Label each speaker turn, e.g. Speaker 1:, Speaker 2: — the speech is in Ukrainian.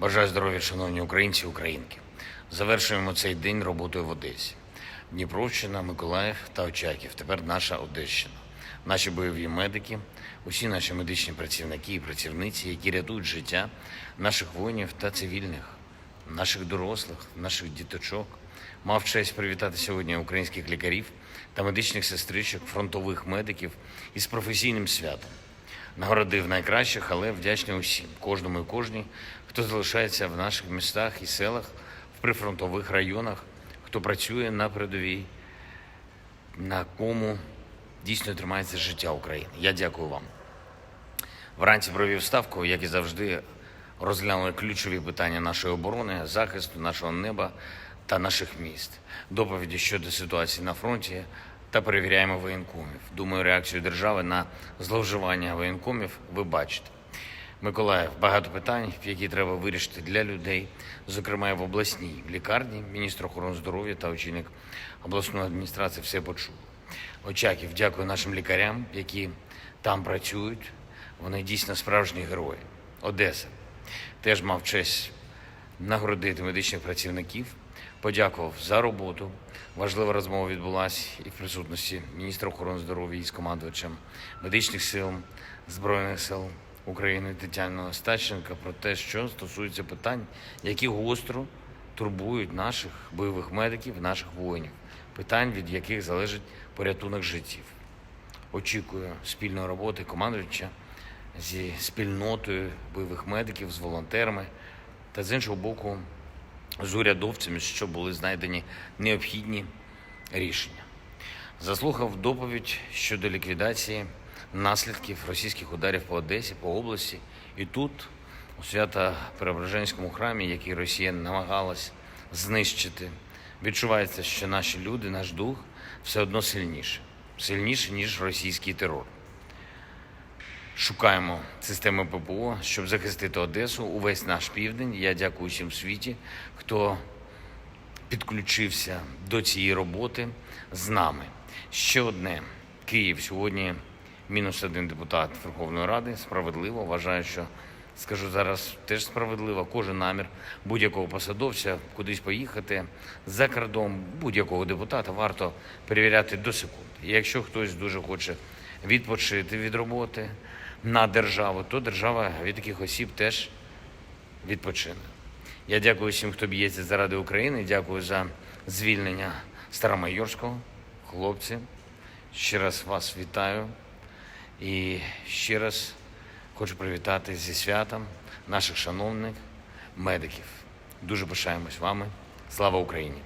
Speaker 1: Бажаю здоров'я, шановні українці і українки. Завершуємо цей день роботою в Одесі. Дніпровщина, Миколаїв та Очаків. Тепер наша Одещина. Наші бойові медики, усі наші медичні працівники і працівниці, які рятують життя наших воїнів та цивільних, наших дорослих, наших діточок. Мав честь привітати сьогодні українських лікарів та медичних сестричок, фронтових медиків із професійним святом. Нагородив найкращих, але вдячний усім, кожному і кожній, хто залишається в наших містах і селах, в прифронтових районах, хто працює на передовій, на кому дійсно тримається життя України. Я дякую вам. Вранці провів ставку, як і завжди, розглянули ключові питання нашої оборони, захисту нашого неба та наших міст, доповіді щодо ситуації на фронті та перевіряємо воєнкомів. Думаю, реакцію держави на зловживання воєнкомів ви бачите. Миколаїв багато питань, які треба вирішити для людей, зокрема в обласній лікарні. Міністр охорони здоров'я та очільник обласної адміністрації все почув. Очаків, дякую нашим лікарям, які там працюють. Вони дійсно справжні герої. Одеса теж мав честь нагородити медичних працівників, подякував за роботу. Важлива розмова відбулася і в присутності міністра охорони здоров'я із командувачем медичних сил Збройних сил України Тетяни Стащенка про те, що стосується питань, які гостро турбують наших бойових медиків, наших воїнів, питань, від яких залежить порятунок життів. Очікую спільної роботи командувача зі спільнотою бойових медиків, з волонтерами та з іншого боку з урядовцями, що були знайдені необхідні рішення. Заслухав доповідь щодо ліквідації наслідків російських ударів по Одесі, по області. І тут, у Свято-Преображенському храмі, який Росія намагалась знищити, відчувається, що наші люди, наш дух все одно сильніше, сильніше, ніж російський терор. Шукаємо системи ППО, щоб захистити Одесу, увесь наш південь. Я дякую всім в світі, хто підключився до цієї роботи з нами. Ще одне. Київ сьогодні мінус один депутат Верховної Ради. Справедливо. Вважаю, що скажу зараз теж справедливо. Кожен намір будь-якого посадовця кудись поїхати за кордон будь-якого депутата варто перевіряти до секунди. І Якщо хтось дуже хоче відпочити від роботи на державу, то держава від таких осіб теж відпочине. Я дякую всім, хто б'ється заради України. Дякую за звільнення Старомайорського, хлопці. Ще раз вас вітаю і ще раз хочу привітати зі святом наших шановних медиків. Дуже пишаємось вами. Слава Україні!